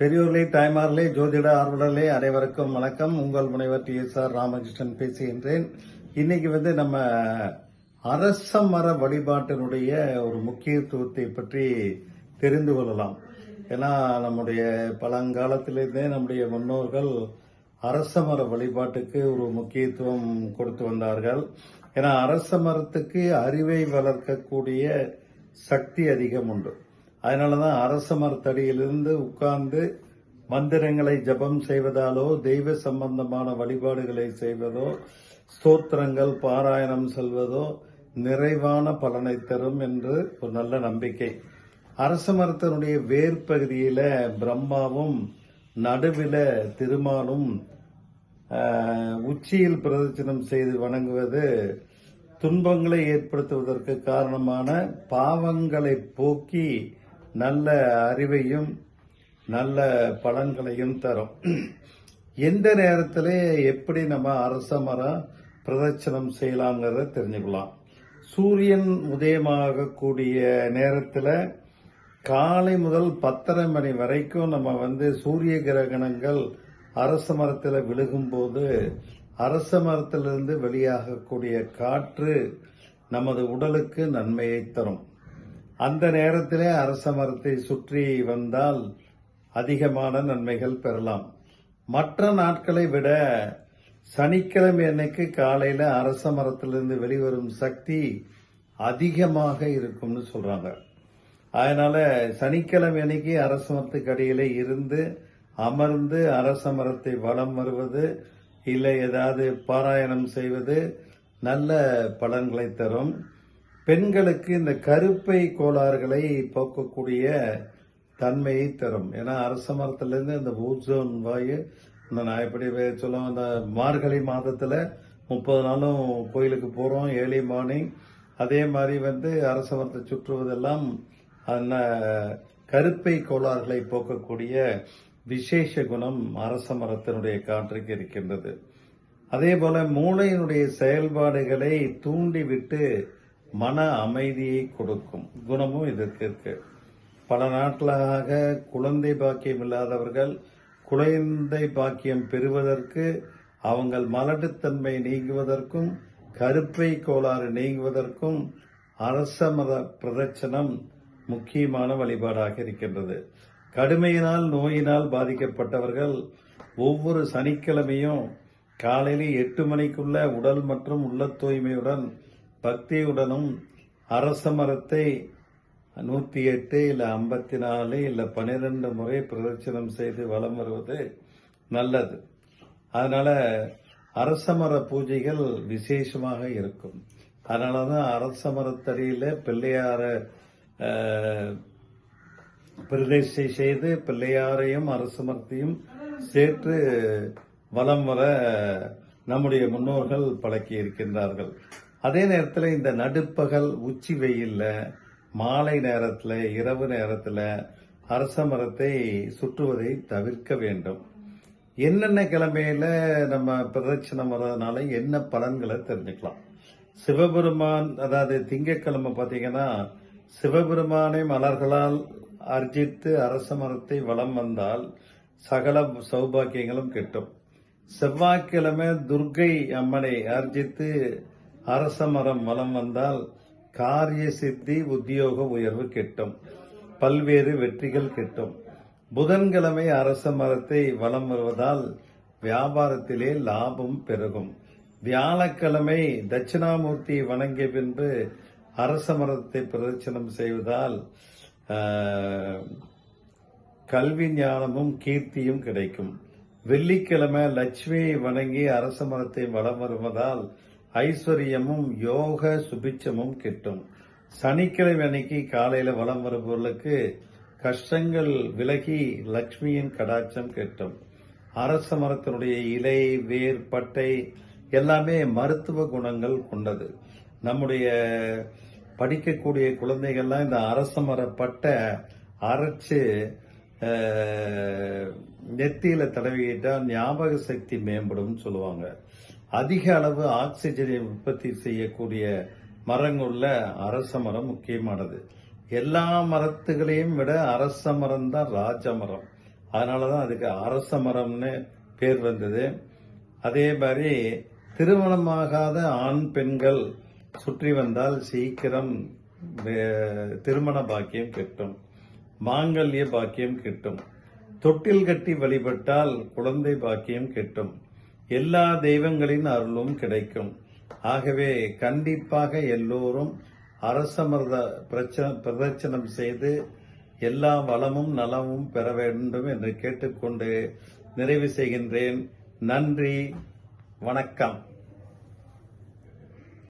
பெரியோர்களே தாய்மார்களே ஜோதிட ஆர்வலர்களே அனைவருக்கும் வணக்கம். உங்கள் முனைவர் டி எஸ் ஆர் ராமகிருஷ்ணன் பேசுகின்றேன். இன்னைக்கு வந்து நம்ம அரச மர வழிபாட்டினுடைய ஒரு முக்கியத்துவத்தை பற்றி தெரிந்து கொள்ளலாம். ஏன்னா நம்முடைய பழங்காலத்திலிருந்தே நம்முடைய முன்னோர்கள் அரச மர வழிபாட்டுக்கு ஒரு முக்கியத்துவம் கொடுத்து வந்தார்கள். ஏன்னா அரச மரத்துக்கு அறிவை வளர்க்கக்கூடிய சக்தி அதிகம் உண்டு. அதனால தான் அரச மரத்தடியிலிருந்து உட்கார்ந்து மந்திரங்களை ஜபம் செய்வதாலோ தெய்வ சம்பந்தமான வழிபாடுகளை செய்வதோ ஸ்தோத்திரங்கள் பாராயணம் செல்வதோ நிறைவான பலனை தரும் என்று ஒரு நல்ல நம்பிக்கை. அரச மரத்தினுடைய வேர் பகுதியில பிரம்மாவும் நடுவில திருமாலும் உச்சியில் பிரதட்சணம் செய்து வணங்குவது துன்பங்களை ஏற்படுத்துவதற்கு காரணமான பாவங்களை போக்கி நல்ல அறிவையும் நல்ல பலன்களையும் தரும். எந்த நேரத்தில் எப்படி நம்ம அரச மரம் பிரதட்சணம் செய்யலாங்கிறத தெரிஞ்சுக்கலாம். சூரியன் உதயமாகக்கூடிய நேரத்தில் காலை முதல் பத்தரை மணி வரைக்கும் நம்ம வந்து சூரிய கிரகணங்கள் அரச மரத்தில் விழுகும்போது அரச மரத்திலிருந்து வெளியாகக்கூடிய காற்று நமது உடலுக்கு நன்மையை தரும். அந்த நேரத்திலே அரச மரத்தை சுற்றி வந்தால் அதிகமான நன்மைகள் பெறலாம். மற்ற நாட்களை விட சனிக்கிழமை அன்னைக்கு காலையில அரச மரத்திலிருந்து வெளிவரும் சக்தி அதிகமாக இருக்கும்னு சொல்றாங்க. அதனால சனிக்கிழமை அன்னைக்கு அரச மரத்துக்கு அடியில இருந்து அமர்ந்து அரச மரத்தை வலம் வருவது இல்லை ஏதாவது பாராயணம் செய்வது நல்ல பலன்களை தரும். பெண்களுக்கு இந்த கருப்பை கோளாறுகளை போக்கக்கூடிய தன்மையை தரும். ஏன்னா அரச மரத்துலேருந்து இந்த ஊர்ஜோன் வாயு இந்த நான் எப்படி வே- சொல்லுவேன் அந்த மார்கழி மாதத்தில் முப்பது நாளும் கோயிலுக்கு போகிறோம் ஏர்லி மார்னிங். அதே மாதிரி வந்து அரச மரத்தை சுற்றுவதெல்லாம் அந்த கருப்பை கோளாறுகளை போக்கக்கூடிய விசேஷ குணம் அரச மரத்தினுடைய காற்றுக்கு இருக்கின்றது. அதே போல மூளையினுடைய செயல்பாடுகளை தூண்டிவிட்டு மன அமைதியை கொடுக்கும். குணமும் இதற்கு இருக்கு. பல நாட்களாக குழந்தை பாக்கியம் இல்லாதவர்கள் குழந்தை பாக்கியம் பெறுவதற்கு அவங்கள் மலட்டுத்தன்மை நீங்குவதற்கும் கருப்பை கோளாறு நீங்குவதற்கும் அரச மத பிரதட்சணம் முக்கியமான வழிபாடாக இருக்கின்றது. கடுமையினால் நோயினால் பாதிக்கப்பட்டவர்கள் ஒவ்வொரு சனிக்கிழமையும் காலையில் எட்டு மணிக்குள்ள உடல் மற்றும் உள்ள தூய்மையுடன் பக்தியுடனும் அரச மரத்தை நூத்தி எட்டு இல்ல ஐம்பத்தி நாலு இல்ல பன்னிரெண்டு முறை பிரதட்சணம் செய்து வலம் வருவது நல்லது. அதனால அரச மர பூஜைகள் விசேஷமாக இருக்கும். அதனாலதான் அரச மரத்தடியில பிள்ளையார பிரதிஷ்டை செய்து பிள்ளையாரையும் அரச மரத்தையும் சேர்த்து வலம் வர நம்முடைய முன்னோர்கள் பழக்கி இருக்கின்றார்கள் அதே நேரத்தில் இந்த நடுப்பகல் உச்சி வெயில்ல மாலை நேரத்தில் இரவு நேரத்தில் அரச மரத்தை சுற்றுவதை தவிர்க்க வேண்டும். என்னென்ன கிழமையில நம்ம பிரதட்சணம் வர்றதுனால என்ன பலன்களை தெரிஞ்சுக்கலாம். சிவபெருமான் அதாவது திங்கட்கிழமை பார்த்தீங்கன்னா சிவபெருமானை மலர்களால் அர்ஜித்து அரச மரத்தை வலம் வந்தால் சகல சௌபாக்கியங்களும் கிட்டும். செவ்வாய்க்கிழமை துர்க்கை அம்மனை அர்ஜித்து அரச மரம் வலம் வந்தால் காரிய சித்தி உத்தியோக உயர்வு கிட்டும். பல்வேறு வெற்றிகள் கிட்டும். புதன்கிழமை அரச மரத்தை வலம் வருவதால் வியாபாரத்திலே லாபம் பெருகும். வியாழக்கிழமை தட்சிணாமூர்த்தி வணங்கிய பின்பு அரச மரத்தை பிரதட்சணம் செய்வதால் கல்வி ஞானமும் கீர்த்தியும் கிடைக்கும். வெள்ளிக்கிழமை லட்சுமியை வணங்கி அரச மரத்தை வலம் வருவதால் ஐஸ்வர்யமும் யோக சுபிச்சமும் கிட்டும். சனிக்கிழமை அன்னைக்கு காலையில வலம் வருபவர்களுக்கு கஷ்டங்கள் விலகி லட்சுமியின் கடாட்சம் கிட்டும். அரச மரத்தினுடைய இலை வேர் பட்டை எல்லாமே மருத்துவ குணங்கள் கொண்டது. நம்முடைய படிக்கக்கூடிய குழந்தைகள்லாம் இந்த அரச மர பட்டை அரைச்சு நெத்தியில தடவிக்கிட்டா ஞாபக சக்தி மேம்படும் சொல்லுவாங்க. அதிக அளவு ஆக்சிஜனை உற்பத்தி செய்யக்கூடிய மரங்குள்ள அரச மரம் முக்கியமானது. எல்லா மரத்துகளையும் விட அரச மரம் தான் ராஜ மரம். அதனாலதான் அதுக்கு அரச மரம்னு பேர் வந்தது. அதே மாதிரி திருமணமாகாத ஆண் பெண்கள் சுற்றி வந்தால் சீக்கிரம் திருமண பாக்கியம் கிட்டும். மாங்கல்ய பாக்கியம் கிட்டும். தொட்டில் கட்டி வழிபட்டால் குழந்தை பாக்கியம் கிட்டும். எல்லா தெய்வங்களின் அருளும் கிடைக்கும். ஆகவே கண்டிப்பாக எல்லோரும் அரசமர்த பிரதட்சணம் செய்து எல்லா வளமும் நலமும் பெற வேண்டும் என்று கேட்டுக்கொண்டு நிறைவு செய்கின்றேன். நன்றி. வணக்கம்.